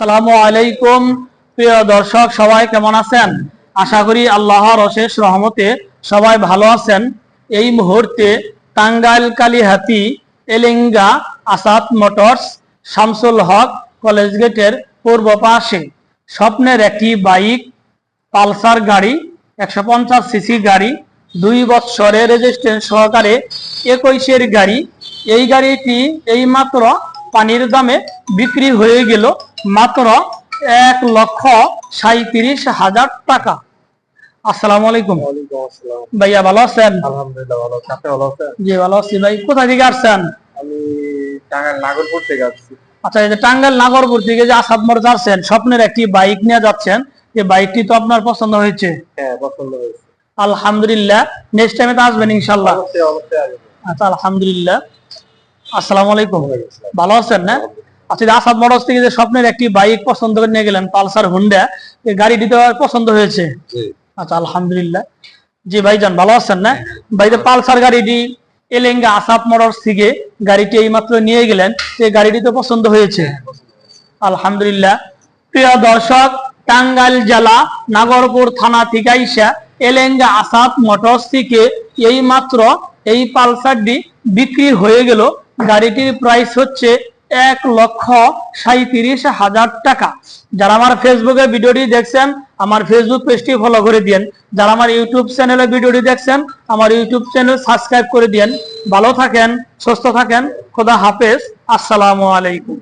আসসালামু আলাইকুম। প্রিয় দর্শক, সবাই কেমন আছেন? আশা করি আল্লাহর অশেষ রহমতে সবাই ভালো আছেন। এই মুহূর্তে টাঙ্গাইল কালীহাতি এলেঙ্গা, আসাদ মোটরস, শামসুল হক কলেজ গেটের পূর্ব পাশে স্বপ্নের একটি বাইক, পালসার গাড়ি, একশো পঞ্চাশ সিসি গাড়ি, দুই বৎসরের রেজিস্ট্রেশন সহকারে একুশের গাড়ি। এই গাড়িটি এই মাত্র পানির দামে বিক্রি হয়ে গেল মাত্র এক লক্ষ সাঁত্রিশ হাজার টাকা। আসসালামু আলাইকুম। ভাইয়া ভালো আছেন? আলহামদুলিল্লাহ ভালো আছি। আপনি ভালো আছেন? জি ভালো আছি ভাই। কোথা থেকে আসছেন? আমি টাঙ্গাইল নাগরপুর থেকে আসছি। আচ্ছা এই যে টাঙ্গাইল নাগরপুর থেকে যে আসাদ মোড় যাচ্ছেন স্বপ্নের একটি বাইক নিয়ে যাচ্ছেন এই বাইকটি তো আপনার পছন্দ হয়েছে। হ্যাঁ পছন্দ হয়েছে। আলহামদুলিল্লাহ নেক্সট টাইমে তো আসবেন ইনশাল্লাহ অবশ্যই অবশ্যই আসব আচ্ছা আলহামদুলিল্লাহ। আসসালামু আলাইকুম। ভালো আছেন না? আচ্ছা আসাদ মোটরস থেকে যে স্বপ্নের একটি বাইক পছন্দ করে নিয়ে গেলেন পালসার হুন্ডা এই গাড়িটি তো পছন্দ হয়েছে? আচ্ছা আলহামদুলিল্লাহ। জি ভাইজান ভালো আছেন না? ভাই পালসার গাড়িটি এলেঙ্গা আসাদ মোটরস থেকে গাড়িটি এইমাত্র নিয়ে গেলেন এই গাড়িটি তো পছন্দ হয়েছে? আলহামদুলিল্লাহ। প্রিয় দর্শক টাঙ্গাইল জেলা নাগরপুর থানা থেকে আইসা এলেঙ্গা আসাদ মোটরস থেকে এই মাত্র এই পালসারটি বিক্রি হয়ে গেল। গাড়িটির প্রাইস হচ্ছে এক লক্ষ সাঁত্রিশ হাজার টাকা। যারা আমার ফেসবুকে ভিডিওটি দেখছেন, আমার ফেসবুক পেজটি ফলো করে দিয়েন। যারা আমার ইউটিউব চ্যানেলে ভিডিওটি দেখছেন, আমার ইউটিউব চ্যানেল সাবস্ক্রাইব করে দিয়েন। ভালো থাকেন, সুস্থ থাকেন, খোদা হাফেজ। আসসালামু আলাইকুম।